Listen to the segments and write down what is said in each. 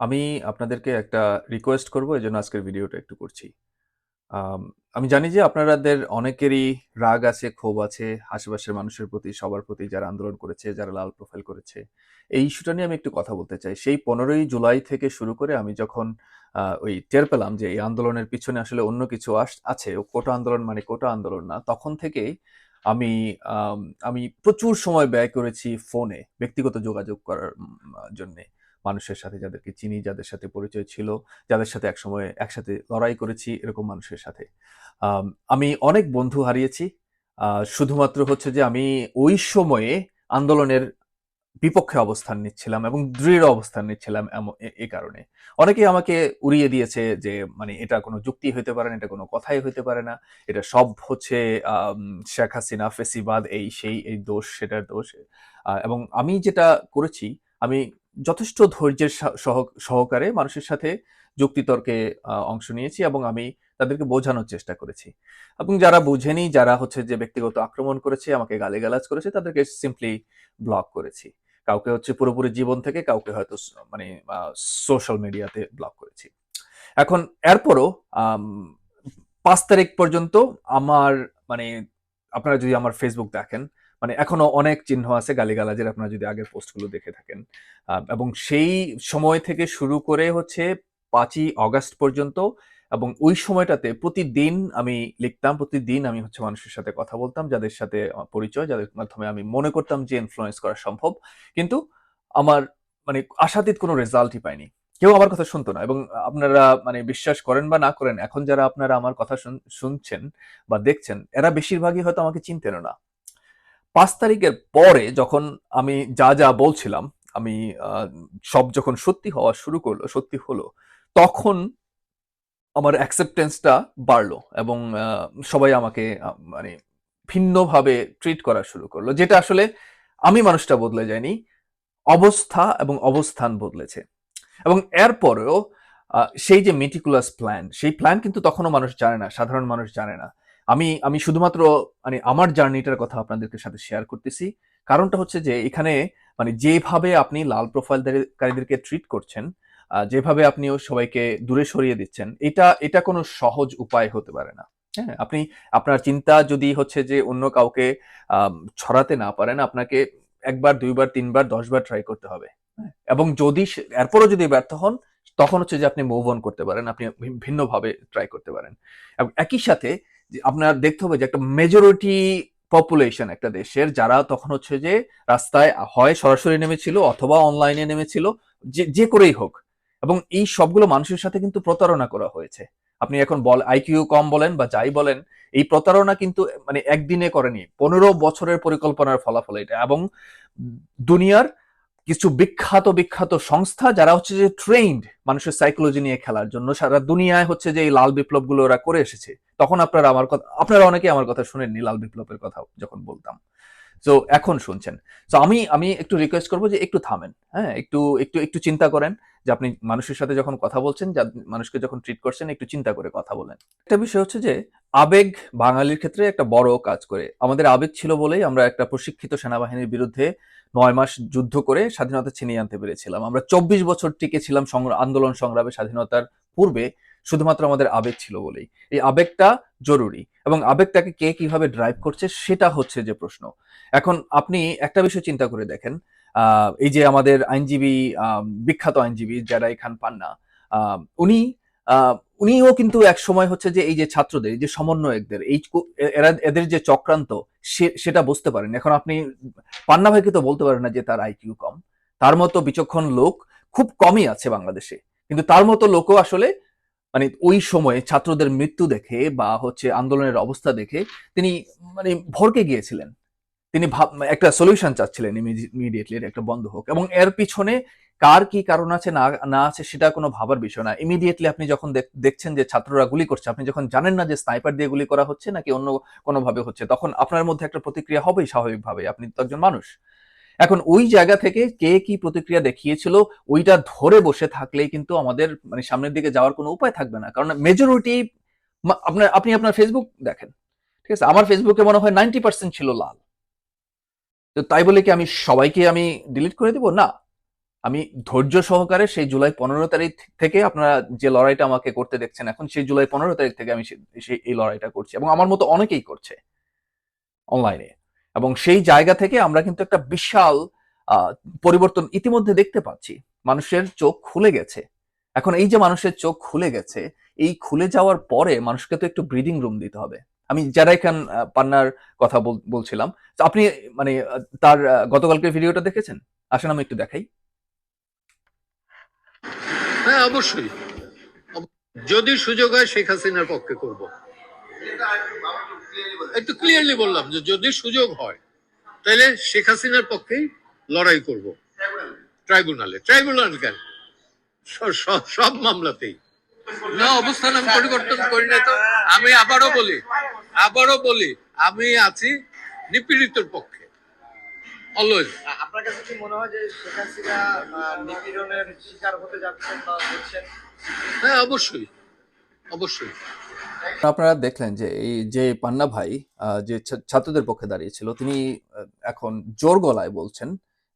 আমি আপনাদেরকে একটা রিকোয়েস্ট করব জন্য আজকের ভিডিওটা একটু করছি। আম জানি যে আপনারাদের অনেকেরই রাগ আছে, ক্ষোভ আছে আশেপাশের মানুষের প্রতি, সবার প্রতি যারা আন্দোলন করেছে, যারা লাল প্রোফাইল করেছে। এই ইস্যুটা নিয়ে আমি একটু কথা বলতে চাই। সেই ১৫ই জুলাই থেকে শুরু করে আমি যখন ওই টের পেলাম যে এই আন্দোলনের পিছনে আসলে অন্য কিছু আস আছে, ও কোটা আন্দোলন মানে কোটা আন্দোলন না। তখন থেকেই আমি আম প্রচুর সময় ব্যয় করেছি ফোনে ব্যক্তিগত যোগাযোগ করার জন্যে। মানুষের সাথে যাদেরকে চিনি, যাদের সাথে পরিচয় ছিল, যাদের সাথে একসময় একসাথে লড়াই করেছি এরকম মানুষের সাথে। আমি অনেক বন্ধু হারিয়েছি। শুধুমাত্র হচ্ছে যে আমি ওই সময়ে আন্দোলনের বিপক্ষে অবস্থান নিচ্ছিলাম এবং দৃঢ় অবস্থান নিচ্ছিলাম এ কারণে। অনেকেই আমাকে উড়িয়ে দিয়েছে যে মানে এটা কোনো যুক্তি হইতে পারে না, এটা কোনো কথাই হইতে পারে না। এটা সব হচ্ছে শেখ হাসিনা, ফেসিবাদ, এই সেই, এই দোষ, সেটার দোষ। এবং আমি যেটা করেছি, আমি যথেষ্ট ধৈর্যের সহকারে মানুষের সাথে যুক্তিতর্কে অংশ নিয়েছি এবং আমি তাদেরকে বোঝানোর চেষ্টা করেছি। এবং যারা বুঝেনি, যারা হচ্ছে যে ব্যক্তিগত আক্রমণ করেছে, আমাকে গালিগালাজ করেছে, তাদেরকে সিম্পলি ব্লক করেছি। কাউকে হচ্ছে পুরোপুরি জীবন থেকে, কাউকে হয়তো মানে সোশ্যাল মিডিয়াতে ব্লক করেছি। এখন এরপরও ৫ তারিখ পর্যন্ত আমার মানে আপনারা যদি আমার ফেসবুক দেখেন, মানে এখনও অনেক চিহ্ন আছে গালিগালাজের আপনারা যদি আগের পোস্টগুলো দেখে থাকেন। এবং সেই সময় থেকে শুরু করে হচ্ছে পাঁচই অগাস্ট পর্যন্ত এবং ওই সময়টাতে প্রতিদিন আমি লিখতাম, প্রতিদিন আমি হচ্ছে মানুষের সাথে কথা বলতাম, যাদের সাথে পরিচয়, যাদের মাধ্যমে আমি মনে করতাম যে ইনফ্লুয়েন্স করা সম্ভব। কিন্তু আমার মানে আশাতীত কোনো রেজাল্টই পাইনি। কেউ আমার কথা শুনতো না এবং আপনারা মানে বিশ্বাস করেন বা না করেন, এখন যারা আপনারা আমার কথা শুন শুনছেন বা দেখছেন, এরা বেশিরভাগই হয়তো আমাকে চিনতেন না। ৫ তারিখের পরে যখন আমি যা, যা বলছিলাম, আমি সব যখন সত্যি হওয়া শুরু করল, সত্যি হলো, তখন আমার অ্যাকসেপ্টেন্সটা বাড়লো এবং সবাই আমাকে মানে ভিন্নভাবে ট্রিট করা শুরু করল। যেটা আসলে আমি মানুষটা বদলে যায়নি অবস্থা এবং অবস্থান বদলেছে। এবং এরপরেও সেই যে meticulous প্ল্যান, সেই প্ল্যান কিন্তু তখনও মানুষ জানে না, সাধারণ মানুষ জানে না। আমি আমি শুধুমাত্র মানে আমার জার্নিটার কথা আপনাদেরকে সাথে শেয়ার করতেছি। কারণটা হচ্ছে যে এখানে মানে যেভাবে আপনি লাল প্রোফাইলদারি কারীদেরকে ট্রিট করছেন, যেভাবে আপনিও সবাইকে দূরে সরিয়ে দিচ্ছেন, এটা এটা কোনো সহজ উপায় হতে পারে না। হ্যাঁ? আপনি আপনার চিন্তা যদি হচ্ছে যে অন্য কাউকে ছড়াতে না পারেন, আপনাকে ১ বার, ২ বার, ৩ বার, ১০ বার ট্রাই করতে হবে। হ্যাঁ? এবং যদি এরপরও যদি ব্যর্থ হন, তখন হচ্ছে যে আপনি মুভ অন করতে পারেন। আপনি ভিন্নভাবে ট্রাই করতে পারেন। এবং একই সাথে আপনার দেখতে হবে যে একটা মেজরিটি পপুলেশন একটা দেশের যারা তখন হচ্ছে যে রাস্তায় হয় সরাসরি নেমেছিল অথবা অনলাইনে নেমেছিল, যে করেই হোক। এবং এই সবগুলো মানুষের সাথে কিন্তু প্রতারণা করা হয়েছে। আপনি এখন বল আইকিউ কম বলেন বা যাই বলেন, এই প্রতারণা কিন্তু মানে একদিনে করেনি। ১৫ বছরের পরিকল্পনার ফলাফল এটা এবং দুনিয়ার কিছু বিখ্যাত, বিখ্যাত সংস্থা যারা হচ্ছে যে ট্রেন্ড মানুষের সাইকোলজি নিয়ে খেলার জন্য সারা দুনিয়ায় হচ্ছে যে এই লাল বিপ্লবগুলো ওরা করে এসেছে। তখন আপনারা আমার কথা আপনারা অনেকে আমার কথা শুনেননি লাল বিপ্লবের কথা যখন বলতাম। সো এখন শুনছেন। সো আমি আমি একটু রিকোয়েস্ট করব যে একটু থামেন। হ্যাঁ? একটু একটু একটু চিন্তা করেন যে আপনি মানুষের সাথে যখন কথা বলছেন, মানুষকে যখন ট্রিট করছেন একটু চিন্তা করে কথা বলেন। একটা বিষয় হচ্ছে যে আবেগ বাঙালির ক্ষেত্রে একটা বড় কাজ করে। আমাদের আবেগ ছিল বলেই আমরা একটা প্রশিক্ষিত সেনাবাহিনীর বিরুদ্ধে নয় মাস যুদ্ধ করে স্বাধীনতা ছিনিয়ে আনতে পেরেছিলাম। আমরা ২৪ বছর টিকে ছিলাম আন্দোলন সংগ্রামে স্বাধীনতার পূর্বে শুধুমাত্র আমাদের আবেগ ছিল বলেই। এই আবেগটা জরুরি এবং আবেগটাকে কে কীভাবে ড্রাইভ করছে সেটা হচ্ছে যে প্রশ্ন। এখন আপনি একটা বিষয় চিন্তা করে দেখেন, এই যে আমাদের আইনজীবী বিখ্যাত আইনজীবী জেরাই খান পান্না, উনি উনিও কিন্তু একসময় হচ্ছে যে এই যে ছাত্রদের, যে সমন্বয়কদের এই এরা এদের যে চক্রান্ত সেটা বুঝতে পারেন। এখন আপনি পান্না ভাইকে তো বলতে পারেন না যে তার আইকিউ কম। তার মতো বিচক্ষণ লোক খুব কমই আছে বাংলাদেশে। কিন্তু তার মতো লোকও আসলে মানে ওই সময়ে ছাত্রদের মৃত্যু দেখে বা হচ্ছে আন্দোলনের অবস্থা দেখে তিনি মানে ভরকে গিয়েছিলেন। তিনি ভাব একটা সলিউশন চাচ্ছিলেন ইমিডি ইমিডিয়েটলি একটা বন্ধ হোক এবং এর পিছনে কার কি কারণ আছে না না আছে সেটা কোনো ভাবার বিষয় না। ইমিডিয়েটলি আপনি যখন দেখ দেখছেন যে ছাত্ররা গুলি করছে, আপনি যখন জানেন না যে স্নাইপার দিয়ে গুলি করা হচ্ছে নাকি অন্য কোনোভাবে হচ্ছে, তখন আপনার মধ্যে একটা প্রতিক্রিয়া হবেই স্বাভাবিকভাবে। আপনি তো একজন মানুষ। এখন ওই জায়গা থেকে কে কি প্রতিক্রিয়া দেখিয়েছিল, ওইটা ধরে বসে থাকলেই কিন্তু আমাদের মানে সামনের দিকে যাওয়ার কোনো উপায় থাকবে না। কারণ মেজরিটি আপনার, আপনি আপনার ফেসবুক দেখেন। ঠিক আছে? আমার ফেসবুকে মনে হয় 90% ছিল লাল। তো তাই বলে কি আমি সবাইকে আমি ডিলিট করে দিব? না। আমি ধৈর্য সহকারে সেই জুলাই পনেরো তারিখ থেকে আপনারা যে লড়াইটা আমাকে করতে দেখছেন এখন, সেই জুলাই পনেরো তারিখ থেকে আমি সেই এই লড়াইটা করছি এবং আমার মতো অনেকেই করছে অনলাইনে এবং সেই জায়গা থেকে আমরা কিন্তু একটা বিশাল পরিবর্তন ইতিমধ্যে দেখতে পাচ্ছি। মানুষের চোখ খুলে গেছে। এখন এই যে মানুষের চোখ খুলে গেছে, এই খুলে যাওয়ার পরে মানুষকে তো একটু ব্রিদিং রুম দিতে হবে। আমি যারা এখান পান্নার কথা বল- বলছিলাম। আপনি মানে তার গতকালকের ভিডিওটা দেখেছেন? আসেন, আমি একটু দেখাই। হ্যাঁ অবশ্যই। যদি সুযোগ হয় শেখ হাসিনার পক্ষে করব। একটু ক্লিয়ারলি বললাম যে যদি সুযোগ হয় তাহলে শেখ হাসিনার পক্ষেই লড়াই করব। ট্রাইব্যুনালে ট্রাইব্যুনাল কেন? সব মামলাতেই। না অবস্থান আমি পরিবর্তন করি না তো। আমি আবারও বলি আবারও বলি আমি আছি নিপীড়িতর পক্ষে। অলওয়েজ আপনার কাছে কি মনে হয় যে শেখ হাসিনা নিপীড়নের শিকার হতে যাচ্ছেন বা হচ্ছেন? হ্যাঁ অবশ্যই। অবশ্যই। আপনারা দেখলেন যে এই যে পান্না ভাই যে ছাত্রদের পক্ষে দাঁড়িয়েছিল, তিনি এখন জোর গলায় বলছেন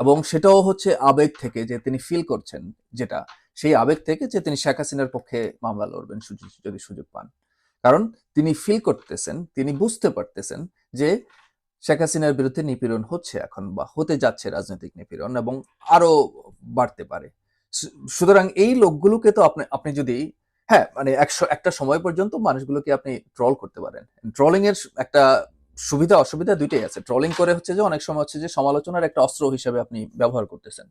এবং সেটাও হচ্ছে আবেগ থেকে যে তিনি ফিল করছেন যেটা। সেই আবেগ থেকে যে তিনি শেখ হাসিনার পক্ষে মামলা লড়বেন যদি সুযোগ পান। কারণ তিনি ফিল করতেছেন, তিনি বুঝতে পারতেছেন যে শেখ হাসিনার বিরুদ্ধে নিপীড়ন হচ্ছে এখন বা হতে যাচ্ছে রাজনৈতিক নিপীড়ন এবং আরও বাড়তে পারে। সুতরাং এই লোকগুলোকে তো আপনি আপনি যদি হ্যাঁ মানে একশো, একটা সময় পর্যন্ত মানুষগুলোকে আপনি ট্রল করতে পারেন। ট্রলিং এর একটা সুবিধা, অসুবিধা দুইটাই আছে। ট্রলিং করে হচ্ছে যে অনেক সময় হচ্ছে যে সমালোচনার একটা অস্ত্র হিসেবে আপনি ব্যবহার করতেছেন।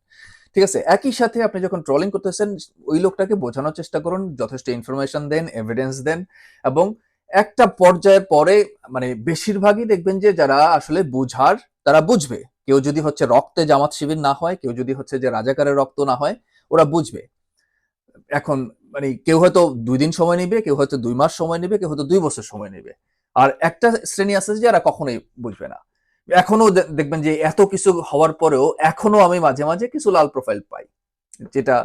ঠিক আছে? একই সাথে আপনি যখন ট্রলিং করতেছেন, ওই লোকটাকে বোঝানোর চেষ্টা করুন, যথেষ্ট ইনফরমেশন দেন এভিডেন্স দেন এবং একটা পর্যায়ের পরে মানে বেশিরভাগই দেখবেন যে যারা আসলে বুঝার, তারা বুঝবে। কেউ যদি হচ্ছে রক্তে জামাত শিবির না হয়, কেউ যদি হচ্ছে যে রাজাকারের রক্ত না হয়, ওরা বুঝবে। এখন মানে কেউ হয়তো দুই দিন সময় নেবে, কেউ হয়তো দুই মাস সময় নেবে, কেউ হয়তো দুই বছর সময় নেবে। আর একটা শ্রেণি আছে এরা কখনোই বুঝবে না। এখনও দেখবেন যে এত কিছু হওয়ার পরেও এখনও আমি মাঝে মাঝে কিছু লাল প্রোফাইল পাই। যেটা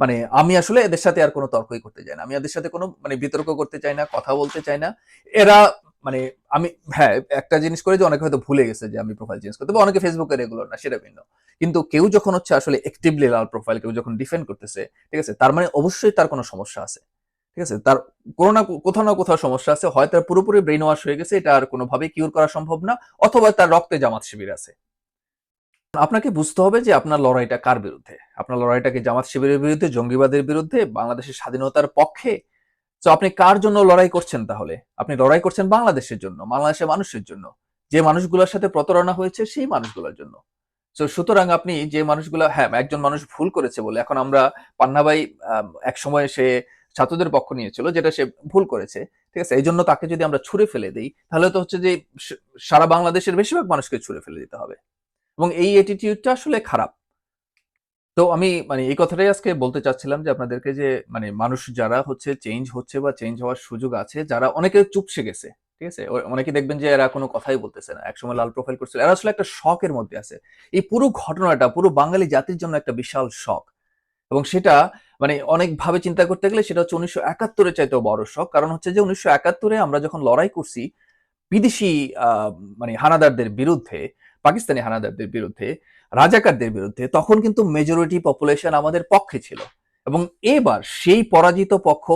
মানে আমি আসলে এদের সাথে আর কোনো তর্কই করতে চাই না। আমি এদের সাথে কোনো মানে বিতর্ক করতে চাই না, কথা বলতে চাই না। এরা মানে আমি হ্যাঁ একটা জিনিস করে যে অনেকে হয়তো ভুলে গেছে যে আমি প্রোফাইল চেঞ্জ করতে, বা অনেকে ফেসবুকে রেগুলার না, সেটা ভিন্ন। কিন্তু কেউ যখন হচ্ছে আসলে অ্যাক্টিভলি লাল প্রোফাইল কেউ যখন ডিফেন্ড করতেছে, ঠিক আছে, তার মানে অবশ্যই তার কোনো সমস্যা আছে, ঠিক আছে? তার কোনো না কোথাও না কোথাও সমস্যা আছে, হয় তার পুরোপুরি ব্রেন ওয়াশ হয়ে গেছে, এটা আর কোনোভাবে কিউর করা সম্ভব না, অথবা তার রক্তে জামাত শিবির আছে। আপনাকে বুঝতে হবে যে আপনার লড়াইটা কার বিরুদ্ধে? আপনার লড়াইটাকে জামাত শিবিরের বিরুদ্ধে, জঙ্গিবাদের বিরুদ্ধে, বাংলাদেশের স্বাধীনতার পক্ষে তো আপনি কার জন্য লড়াই করছেন তাহলে? আপনি লড়াই করছেন বাংলাদেশের জন্য, বাংলাদেশের মানুষের জন্য। যে মানুষগুলোর সাথে প্রতারণা হয়েছে সেই মানুষগুলোর জন্য। তো সুতরাং আপনি যে মানুষগুলো হ্যাঁ একজন মানুষ ভুল করেছে বলে এখন আমরা পান্নাবাই এক সময় সে ছাত্রদের পক্ষ নিয়েছিল যেটা সে ভুল করেছে, ঠিক আছে? এই জন্য তাকে যদি আমরা ছুঁড়ে ফেলে দিই, তাহলে তো হচ্ছে যে সারা বাংলাদেশের বেশিরভাগ মানুষকে ছুঁড়ে ফেলে দিতে হবে। এবং এই অ্যাটিটিউডটা আসলে খারাপ। তো আমি মানে এই কথাটাই আজকে বলতে চাচ্ছিলাম যে আপনাদেরকে যে মানে মানুষ যারা হচ্ছে চেঞ্জ হচ্ছে বা চেঞ্জ হওয়ার সুযোগ আছে, যারা অনেকে চুপসে গেছে, ঠিক আছে? অনেকে দেখবেন যে এরা কোনো কথাই বলতেছে না। একসময় লাল প্রোফাইল করছিল। এরা আসলে একটা শখের মধ্যে আছে। এই পুরো ঘটনাটা, পুরো বাঙালি জাতির জন্য একটা বিশাল শখ। এবং সেটা মানে অনেক ভাবে চিন্তা করতে গেলে সেটা হচ্ছে উনিশশো একাত্তরের চাইতেও বড় শখ। কারণ হচ্ছে যে উনিশশো একাত্তরে আমরা যখন লড়াই করছি, বিদেশি মানে হানাদারদের বিরুদ্ধে পাকিস্তানি হানাদারদের বিরুদ্ধে, রাজাকারদের বিরুদ্ধে, তখন কিন্তু মেজরিটি পপুলেশন আমাদের পক্ষে ছিল। এবং এবার সেই পরাজিত পক্ষ,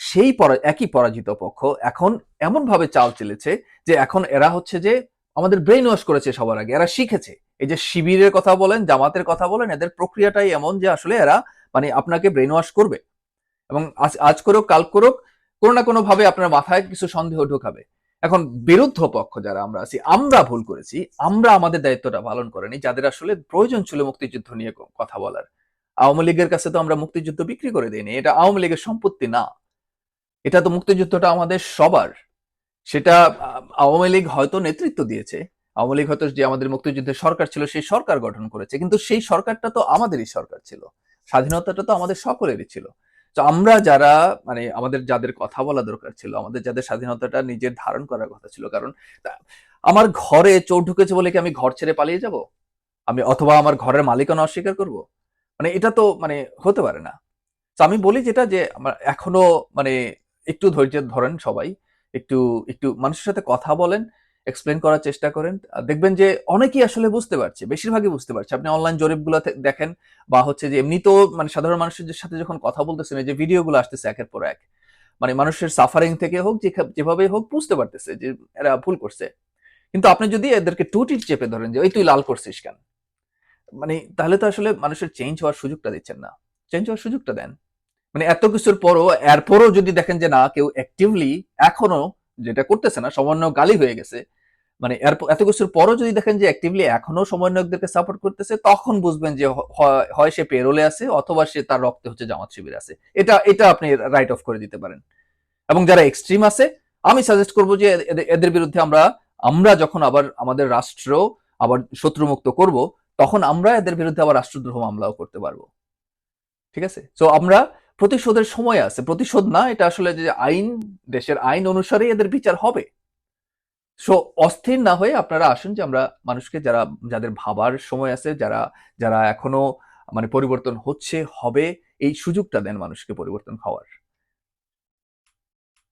সেই একই পরাজিত পক্ষ এখন এমন ভাবে চাল চেলেছে যে এখন এরা হচ্ছে যে আমাদের ব্রেন ওয়াশ করেছে সবার আগে, এরা শিখেছে। এই যে শিবিরের কথা বলেন, জামাতের কথা বলেন, এদের প্রক্রিয়াটাই এমন যে আসলে এরা মানে আপনাকে ব্রেন ওয়াশ করবে। এবং আজ আজ করুক, কাল করুক, কোনো না কোনো ভাবে আপনার মাথায় কিছু সন্দেহ ঢোকাবে। এখন বিরুদ্ধ পক্ষ যারা আমরা আছি, আমরা ভুল করেছি, আমরা আমাদের দায়িত্বটা পালন করিনি, যাদের আসলে প্রয়োজন ছিল মুক্তিযুদ্ধ নিয়ে কথা বলার। আওয়ামী লীগের কাছে তো আমরা মুক্তিযুদ্ধ বিক্রি করে দিইনি, এটা আওয়ামী লীগের সম্পত্তি না। এটা তো মুক্তিযুদ্ধটা আমাদের সবার। সেটা আওয়ামী লীগ হয়তো নেতৃত্ব দিয়েছে, আওয়ামী লীগ হয়তো যে আমাদের মুক্তিযুদ্ধের সরকার ছিল, সেই সরকার গঠন করেছে, কিন্তু সেই সরকারটা তো আমাদেরই সরকার ছিল। স্বাধীনতাটা তো আমাদের সকলেরই ছিল। তো আমরা যারা মানে আমাদের যাদের কথা বলা দরকার ছিল, আমাদের যাদের স্বাধীনতাটা নিজের ধারণ করার কথা ছিল, কারণ আমার ঘরে চোর ঢুকেছে বলে কি আমি ঘর ছেড়ে পালিয়ে যাব? আমি, অথবা আমার ঘরের মালিকানা অস্বীকার করব? মানে এটা তো মানে হতে পারে না। তো আমি বলি যেটা যে, আমার এখনও মানে একটু ধৈর্য ধরেন সবাই, একটু একটু মানুষের সাথে কথা বলেন এক্সপ্লেন করার চেষ্টা করেন। দেখবেন যে অনেকেই আসলে বুঝতে পারছে, বেশিরভাগই বুঝতে পারছে। আপনি অনলাইন জরিপগুলো দেখেন বা হচ্ছে যে এমনিতেও মানে সাধারণ মানুষের সাথে যখন কথা বলতেছেন যে ভিডিওগুলো আসতেছে একের পর এক মানে মানুষের সাফারিং থেকে হোক যেভাবে হোক বুঝতে পারতেছে যে এরা ভুল করছে। কিন্তু আপনি যদি এদেরকে টুটি চেপে ধরেন যে ওই তুই লাল করছিস কেন? মানে তাহলে তো আসলে মানুষের চেঞ্জ হওয়ার সুযোগটা দিচ্ছেন না। চেঞ্জ হওয়ার সুযোগটা দেন। মানে এত কিছুর পরও এরপরও যদি দেখেন যে না, কেউ অ্যাক্টিভলি এখনও যেটা করতেছে না সমন্বয় গালি হয়ে গেছে মানে এত কিছুর পরও যদি দেখেন যে অ্যাক্টিভলি এখনও সমন্বয়কদেরকে সাপোর্ট করতেছে, তখন বুঝবেন যে হয়- সে পেরোলে আছে অথবা সে তার রক্তে হচ্ছে জামাত শিবির আছে। এটা এটা আপনি রাইট অফ করে দিতে পারেন। এবং যারা এক্সট্রিম আছে, আমি সাজেস্ট করব যে এদের বিরুদ্ধে আমরা আমরা যখন আবার আমাদের রাষ্ট্র আবার শত্রুমুক্ত করব, তখন আমরা এদের বিরুদ্ধে আবার রাষ্ট্রদ্রোহ মামলাও করতে পারব। ঠিক আছে? তো আমরা প্রতিশোধের সময় আছে। প্রতিশোধ না, এটা আসলে যে আইন, দেশের আইন অনুসারে এদের বিচার হবে। সো অস্থির না হয়ে আপনারা আসুন যে আমরা মানুষকে যারা, যাদের ভাবার সময় আছে, যারা যারা এখনও মানে পরিবর্তন হচ্ছে, হবে, এই সুযোগটা দেন মানুষকে পরিবর্তন হওয়ার।